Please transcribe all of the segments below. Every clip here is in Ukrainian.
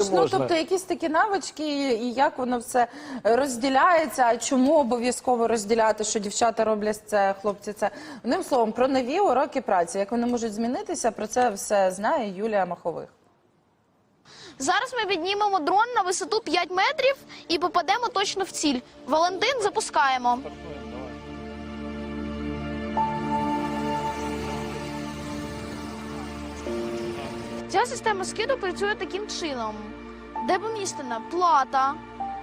Ну, можна. тобто якісь такі навички, і як воно все розділяється, а чому обов'язково розділяти, що дівчата роблять це, хлопці це. Одним словом, про нові уроки праці, як вони можуть змінитися, про це все знає Юлія Махових. Зараз ми піднімемо дрон на висоту 5 метрів і попадемо точно в ціль. Валентин запускаємо. Ця система скиду працює таким чином, де помістена плата,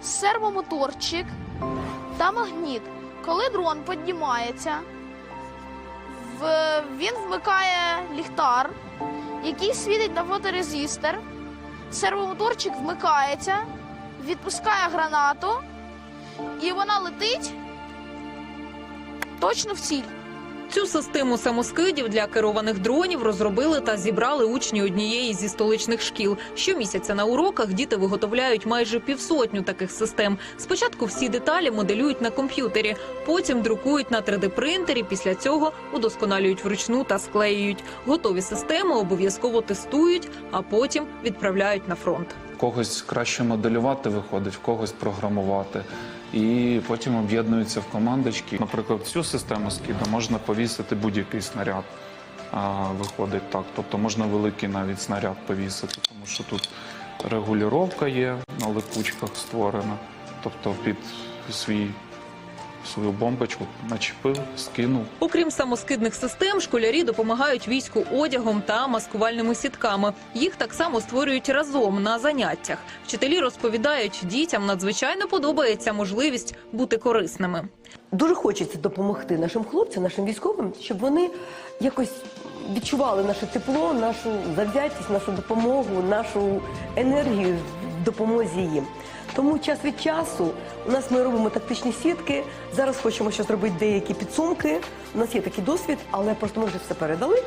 сервомоторчик та магніт. Коли дрон піднімається, він вмикає ліхтар, який світить на фоторезистор. Сервомоторчик вмикається, відпускає гранату, і вона летить точно в ціль. Цю систему самоскидів для керованих дронів розробили та зібрали учні однієї зі столичних шкіл. Щомісяця на уроках діти виготовляють майже півсотню таких систем. Спочатку всі деталі моделюють на комп'ютері, потім друкують на 3D-принтері. Після цього удосконалюють вручну та склеюють. Готові системи обов'язково тестують, а потім відправляють на фронт. Когось краще моделювати виходить, в когось програмувати. І потім об'єднуються в командочки. Наприклад, цю систему скиду можна повісити будь-який снаряд. А, виходить так. Тобто можна великий навіть снаряд повісити, тому що тут регулювання є на липучках створена. Тобто під свій, свою бомбочку начепив, скинув. Окрім самоскидних систем, школярі допомагають війську одягом та маскувальними сітками. Їх так само створюють разом на заняттях. Вчителі розповідають, дітям надзвичайно подобається можливість бути корисними. Дуже хочеться допомогти нашим хлопцям, нашим військовим, щоб вони якось відчували наше тепло, нашу завзятість, нашу допомогу, нашу енергію в допомозі їм. Тому час від часу у нас ми робимо тактичні сітки. Зараз хочемо ще зробити деякі підсумки. У нас є такий досвід, але просто ми вже все передали.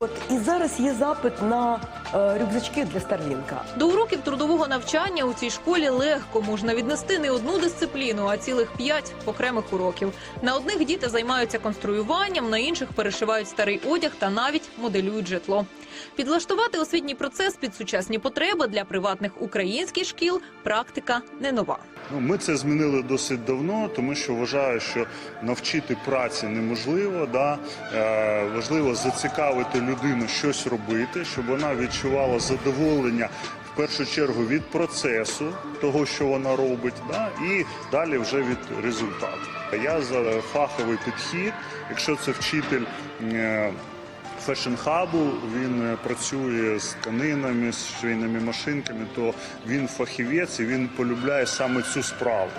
От і зараз є запит на рюкзачки для Старлінка. До уроків трудового навчання у цій школі легко можна віднести не одну дисципліну, а цілих п'ять окремих уроків. На одних діти займаються конструюванням, на інших перешивають старий одяг та навіть моделюють житло. Підлаштувати освітній процес під сучасні потреби для приватних українських шкіл практика не нова. Ну, ми це змінили досить давно, тому що вважаю, що навчити праці неможливо. Да? Е, важливо зацікавити людину щось робити, щоб вона відчувала задоволення в першу чергу від процесу того, що вона робить, да? і далі вже від результату. Я за фаховий підхід, якщо це вчитель. фешн-хабу, він е, працює з тканинами, з швейними машинками, то він фахівець і він полюбляє саме цю справу.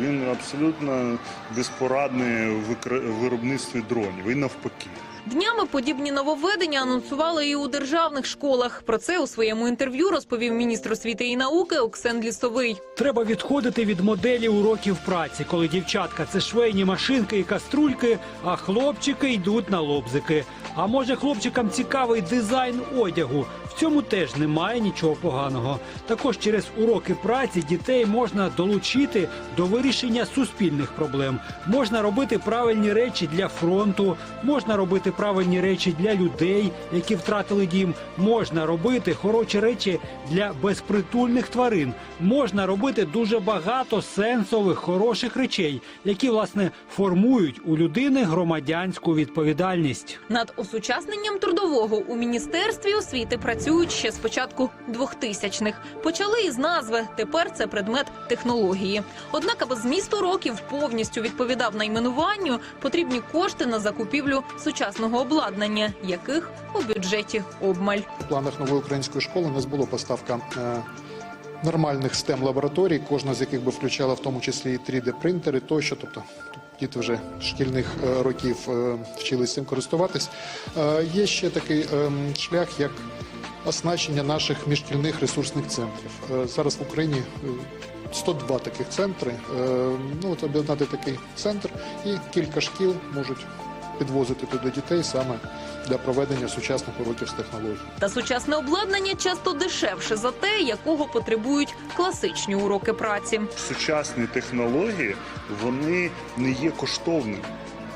Він абсолютно безпорадний в виробництві дронів і навпаки. Днями подібні нововведення анонсували і у державних школах. Про це у своєму інтерв'ю розповів міністр освіти і науки Оксен Лісовий. Треба відходити від моделі уроків праці, коли дівчатка це швейні машинки і каструльки, а хлопчики йдуть на лобзики. А може хлопчикам цікавий дизайн одягу. В цьому теж немає нічого поганого. Також через уроки праці дітей можна долучити до вирішення суспільних проблем. Можна робити правильні речі для фронту, можна робити правильні речі для людей, які втратили дім. Можна робити хороші речі для безпритульних тварин. Можна робити дуже багато сенсових хороших речей, які власне формують у людини громадянську відповідальність. Над осучасненням трудового у міністерстві освіти працюють ще з початку 2000-х. Почали із назви. Тепер це предмет технології. Однак, аби зміст уроків повністю відповідав найменуванню, потрібні кошти на закупівлю сучасного обладнання, яких у бюджеті обмаль. В планах нової української школи у нас була поставка е, нормальних stem лабораторій, кожна з яких би включала в тому числі і 3D-принтери тощо. Тобто діти вже шкільних е, років вчилися вчились цим користуватись. Е, Є ще такий е, шлях, як оснащення наших міжшкільних ресурсних центрів. Е, Зараз в Україні е, 102 таких центри. Е, Ну, от об'єднати такий центр і кілька шкіл можуть підвозити туди дітей саме для проведення сучасних уроків з технологій. Та сучасне обладнання часто дешевше за те, якого потребують класичні уроки праці. Сучасні технології вони не є коштовними.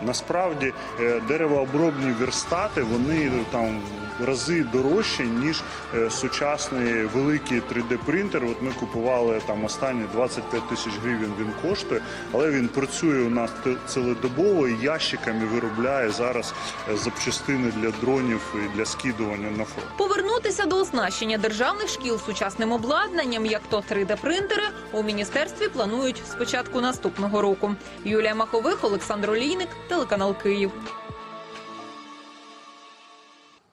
Насправді е, деревообробні верстати вони там в рази дорожчі, ніж е, сучасний великий 3D-принтер. От ми купували там останні 25 тисяч гривень. Він коштує, але він працює у нас цілодобово і ящиками виробляє зараз е, запчастини для дронів і для скидування на фронт. Повернутися до оснащення державних шкіл сучасним обладнанням, як то 3D-принтери, у міністерстві планують з початку наступного року. Юлія Махових, Олександр Олійник, телеканал Київ.